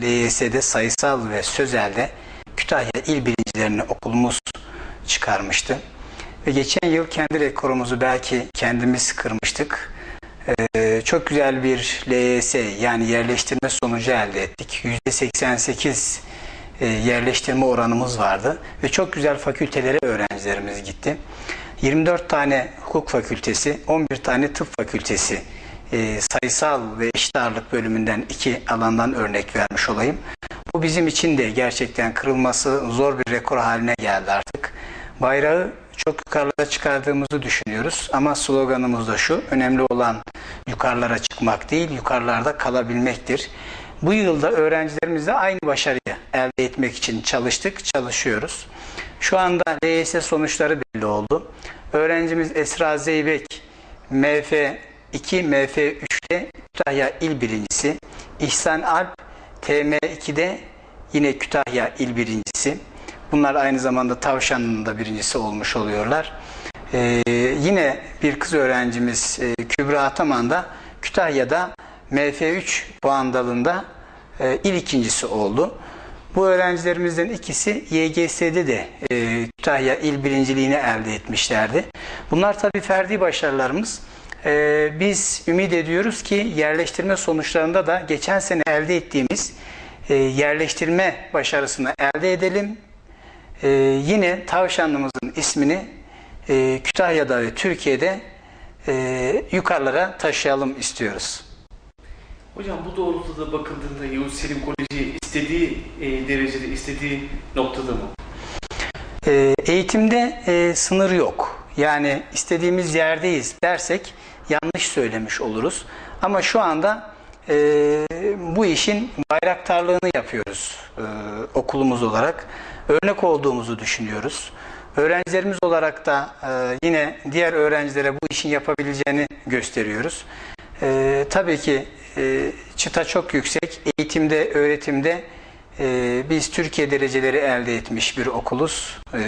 LYS'de sayısal ve sözel'de Kütahya il birincilerini okulumuz çıkarmıştı. Ve geçen yıl kendi rekorumuzu belki kendimiz kırmıştık. Ee, çok güzel bir LYS yani yerleştirme sonucu elde ettik. %88 e, yerleştirme oranımız vardı ve çok güzel fakültelere öğrencilerimiz gitti. 24 tane hukuk fakültesi, 11 tane tıp fakültesi e, sayısal ve eşit ağırlık bölümünden iki alandan örnek vermiş olayım. Bu bizim için de gerçekten kırılması zor bir rekor haline geldi artık. Bayrağı çok yukarılara çıkardığımızı düşünüyoruz ama sloganımız da şu, önemli olan yukarılara çıkmak değil, yukarılarda kalabilmektir. Bu yılda öğrencilerimizle aynı başarıyı elde etmek için çalıştık, çalışıyoruz. Şu anda LYS sonuçları belli oldu. Öğrencimiz Esra Zeybek MF2, MF3'te Kütahya il birincisi. İhsan Alp TM2'de yine Kütahya il birincisi. Bunlar aynı zamanda Tavşan'ın da birincisi olmuş oluyorlar. Ee, yine bir kız öğrencimiz e, Kübra Ataman da Kütahya'da MF3 puan dalında e, il ikincisi oldu. Bu öğrencilerimizden ikisi YGS'de de e, Kütahya il birinciliğini elde etmişlerdi. Bunlar tabii ferdi başarılarımız. E, biz ümit ediyoruz ki yerleştirme sonuçlarında da geçen sene elde ettiğimiz e, yerleştirme başarısını elde edelim. E, yine tavşanlımızın ismini e, Kütahya'da ve Türkiye'de e, yukarılara taşıyalım istiyoruz. Hocam bu doğrultuda bakıldığında Yavuz Selim Koleji istediği e, derecede, istediği noktada mı? E, eğitimde e, sınır yok. Yani istediğimiz yerdeyiz dersek yanlış söylemiş oluruz. Ama şu anda e, bu işin bayraktarlığını yapıyoruz e, okulumuz olarak. Örnek olduğumuzu düşünüyoruz. Öğrencilerimiz olarak da e, yine diğer öğrencilere bu işin yapabileceğini gösteriyoruz. E, tabii ki e, çıta çok yüksek. Eğitimde, öğretimde e, biz Türkiye dereceleri elde etmiş bir okuluz. E,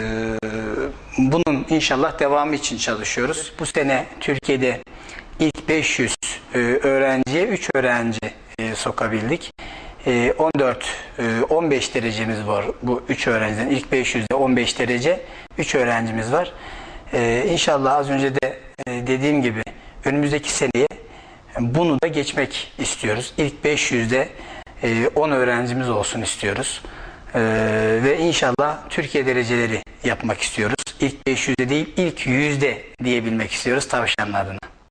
bunun inşallah devamı için çalışıyoruz. Bu sene Türkiye'de ilk 500 e, öğrenciye 3 öğrenci e, sokabildik. E, 14 e, 15 derecemiz var bu 3 öğrenciden. İlk 500'de 15 derece 3 öğrencimiz var. E, inşallah az önce de dediğim gibi önümüzdeki seneye bunu da geçmek istiyoruz. İlk 500'de e, 10 öğrencimiz olsun istiyoruz. Ve inşallah Türkiye dereceleri yapmak istiyoruz. İlk 500'de değil ilk 100'de diyebilmek istiyoruz tavşanın adına.